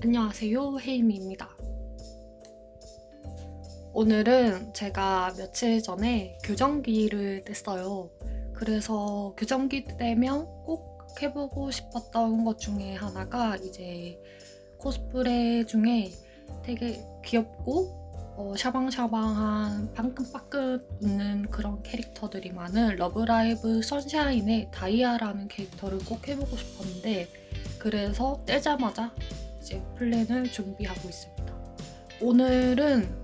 안녕하세요. 헤이미입니다. 오늘은 제가 며칠 전에 교정기를 뗐어요. 그래서 교정기 떼면 꼭 해보고 싶었던 것 중에 하나가 이제 코스프레 중에 되게 귀엽고 어, 샤방샤방한 방긋방긋 웃는 그런 캐릭터들이 많은 러브라이브 선샤인의 다이아라는 캐릭터를 꼭 해보고 싶었는데 그래서 떼자마자 이제 플랜을 준비하고 있습니다. 오늘은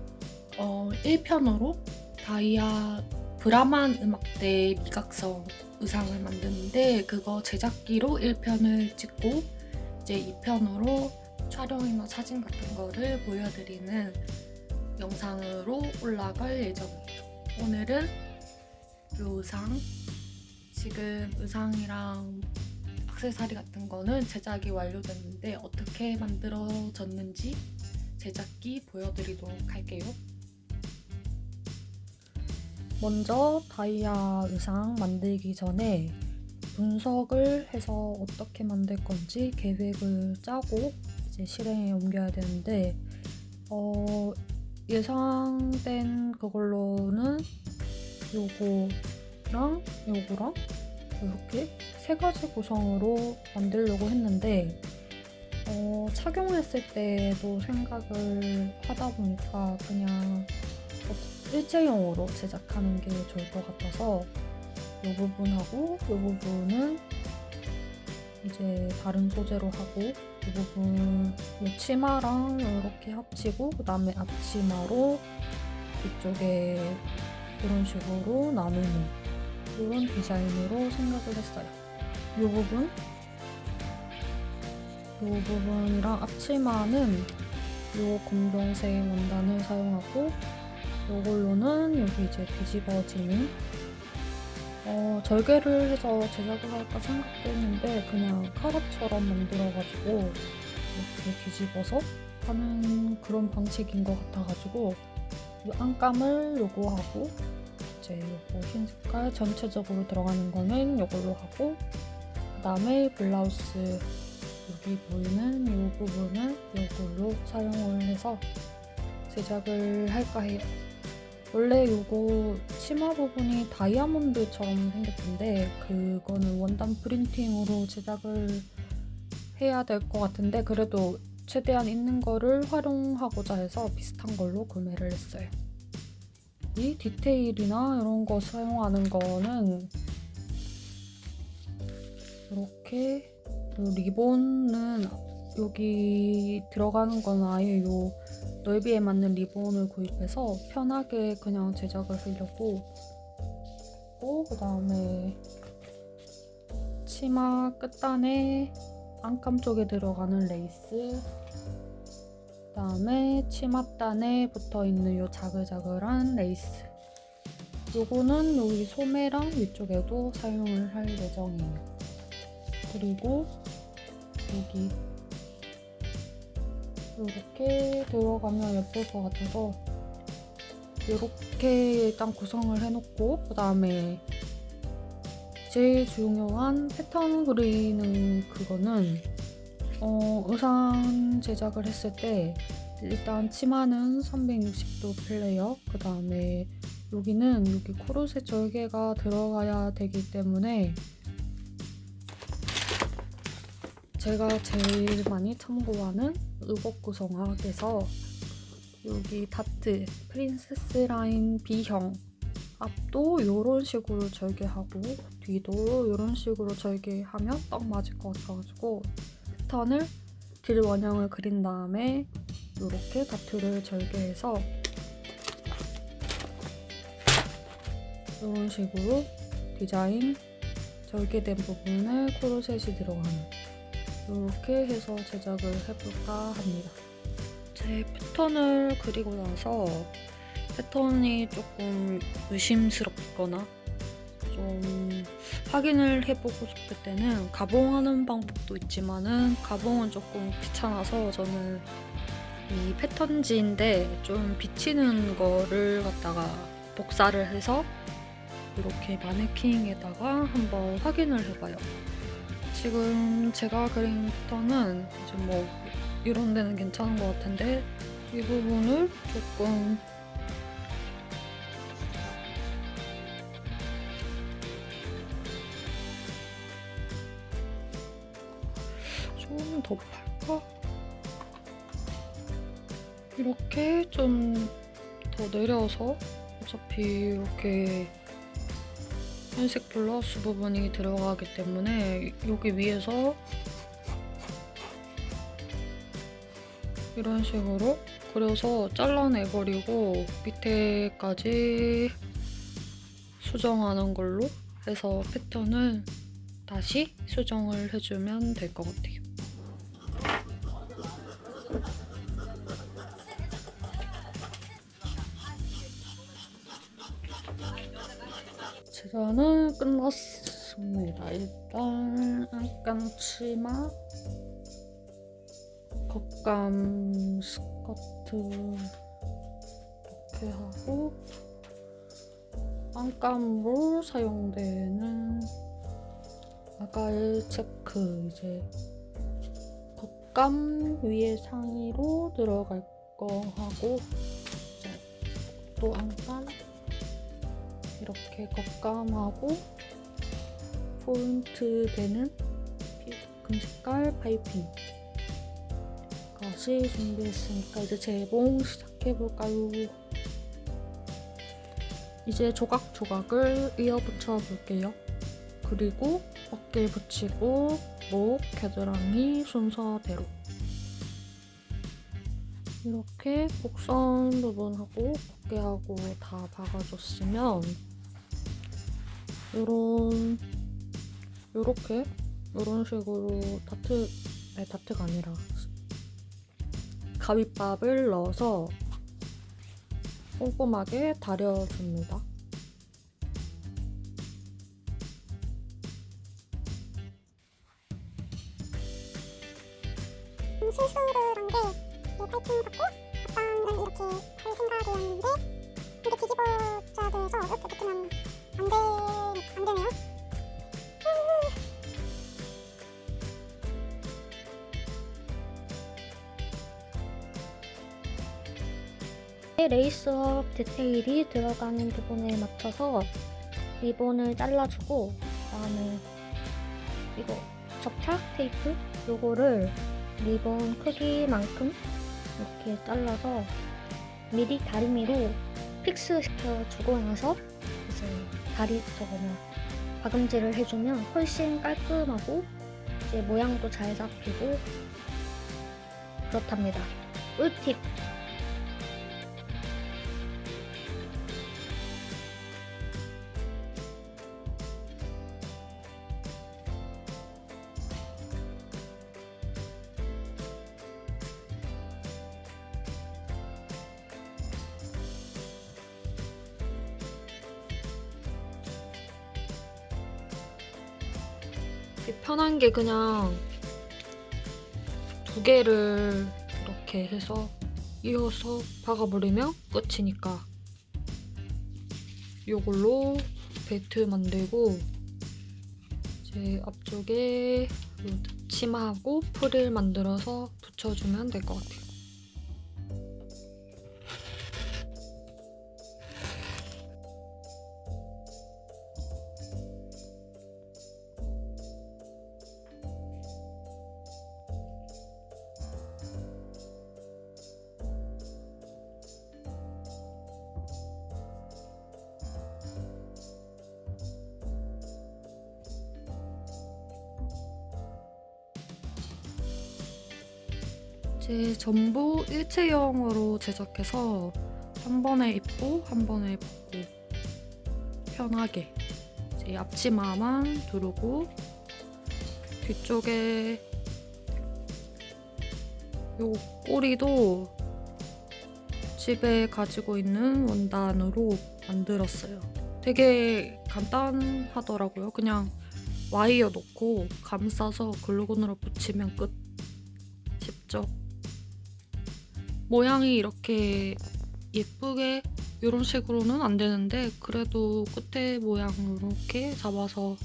어, 1편으로 다이아 브라만 음악대 미각성 의상을 만드는데 그거 제작기로 1편을 찍고 이제 2편으로 촬영이나 사진 같은 거를 보여드리는 영상으로 올라갈 예정이에요. 오늘은 이 의상 지금 의상이랑 액세서리 같은 거는 제작이 완료됐는데 어떻게 만들어졌는지 제작기 보여드리도록 할게요. 먼저 다이아 의상 만들기 전에 분석을 해서 어떻게 만들 건지 계획을 짜고 이제 실행에 옮겨야 되는데 어, 예상된 그걸로는 요거랑 요거랑 이렇게 세 가지 구성으로 만들려고 했는데 어, 착용했을 때도 생각을 하다 보니까 그냥 일체형으로 제작하는 게 좋을 것 같아서 이 부분하고 이 부분은 이제 다른 소재로 하고 이 부분 이 치마랑 이렇게 합치고 그 다음에 앞치마로 이쪽에 이런 식으로 나누는 이런 디자인으로 생각을 했어요. 이 부분 이 부분이랑 앞치마는 이 검정색 원단을 사용하고 이걸로는 여기 이제 뒤집어지는 어, 절개를 해서 제작을 할까 생각도 했는데 그냥 카라처럼 만들어가지고 이렇게 뒤집어서 하는 그런 방식인 것 같아가지고 이 안감을 요거 하고 이제 요거 흰 색깔 전체적으로 들어가는 거는 요걸로 하고 그 다음에 블라우스 여기 보이는 이 부분은 요걸로 사용을 해서 제작을 할까 해요. 원래 요거 치마 부분이 다이아몬드처럼 생겼던데 그거는 원단 프린팅으로 제작을 해야 될 것 같은데 그래도 최대한 있는 거를 활용하고자 해서 비슷한 걸로 구매를 했어요. 이 디테일이나 이런 거 사용하는 거는 이렇게 리본은 여기 들어가는 건 아예 요 넓이에 맞는 리본을 구입해서 편하게 그냥 제작을 하려고. 그 다음에 치마 끝단에 안감 쪽에 들어가는 레이스 그 다음에 치맛단에 붙어있는 요 자글자글한 레이스. 요거는 여기 소매랑 위쪽에도 사용을 할 예정이에요. 그리고 여기 이렇게 들어가면 예쁠 것 같아서 이렇게 일단 구성을 해놓고 그 다음에 제일 중요한 패턴 그리는 그거는 어, 의상 제작을 했을 때 일단 치마는 360도 플레이어 그 다음에 여기는 여기 코르셋 절개가 들어가야 되기 때문에 제가 제일 많이 참고하는 의복 구성학에서 여기 다트 프린세스 라인 B형 앞도 이런 식으로 절개하고 뒤도 이런 식으로 절개하면 딱 맞을 것 같아가지고 패턴을 길 원형을 그린 다음에 이렇게 다트를 절개해서 이런 식으로 디자인 절개된 부분에 코르셋이 들어가는 이렇게 해서 제작을 해볼까 합니다. 제 패턴을 그리고 나서 패턴이 조금 의심스럽거나 좀 확인을 해보고 싶을 때는 가봉하는 방법도 있지만은 가봉은 조금 귀찮아서 저는 이 패턴지인데 좀 비치는 거를 갖다가 복사를 해서 이렇게 마네킹에다가 한번 확인을 해봐요. 지금 제가 그린 패턴은 이제 뭐 이런 데는 괜찮은 것 같은데 이 부분을 조금 이렇게 좀 더 내려서 어차피 이렇게 흰색 블러스 부분이 들어가기 때문에 여기 위에서 이런 식으로 그려서 잘라내버리고 밑에까지 수정하는 걸로 해서 패턴을 다시 수정을 해주면 될 것 같아요. 재단은 끝났습니다. 일단 안감 치마, 겉감 스커트 이렇게 하고 안감으로 사용되는 아가일 체크 이제 겉감 위에 상의로 들어갈 거 하고 또 안감 이렇게 겉감하고 포인트 되는 금 색깔 파이핑 까지 준비했으니까 이제 재봉 시작해볼까요? 이제 조각조각을 이어 붙여 볼게요. 그리고 어깨 붙이고 목, 겨드랑이 순서대로 이렇게 곡선 부분하고 어깨하고 다 박아줬으면 요런 요렇게 요런 식으로 다트 아니 다트가 아니라 가위밥을 넣어서 꼼꼼하게 다려줍니다. 레이스업 디테일이 들어가는 부분에 맞춰서 리본을 잘라주고 그다음에 이거 접착 테이프 요거를 리본 크기만큼 이렇게 잘라서 미리 다리미로 픽스 시켜주고 나서 이제 다리 저거는 박음질을 해주면 훨씬 깔끔하고 이제 모양도 잘 잡히고 그렇답니다. 꿀팁 편한 게 그냥 두 개를 이렇게 해서 이어서 박아버리면 끝이니까 이걸로 벨트 만들고 이제 앞쪽에 치마하고 프릴 만들어서 붙여주면 될 것 같아요. 제 전부 일체형으로 제작해서 한 번에 입고 한 번에 벗고 편하게 이제 앞치마만 두르고 뒤쪽에 요 꼬리도 집에 가지고 있는 원단으로 만들었어요. 되게 간단하더라고요. 그냥 와이어 놓고 감싸서 글루건으로 붙이면 끝. 쉽죠? 모양이 이렇게 예쁘게 이런 식으로는 안 되는데 그래도 끝에 모양으로 이렇게 잡아서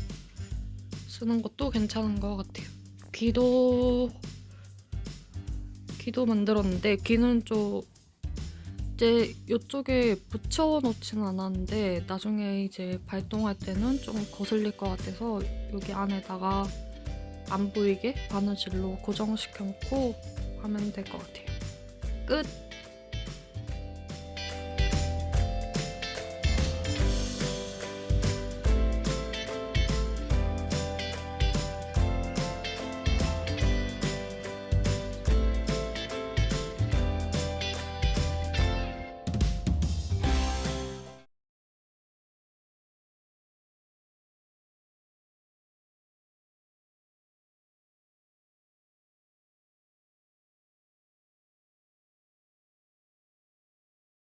쓰는 것도 괜찮은 것 같아요. 귀도 귀도 만들었는데 귀는 좀 이제 이쪽에 붙여놓지는 않았는데 나중에 이제 발동할 때는 좀 거슬릴 것 같아서 여기 안에다가 안 보이게 바느질로 고정시켜 놓고 하면 될 것 같아요. 끝!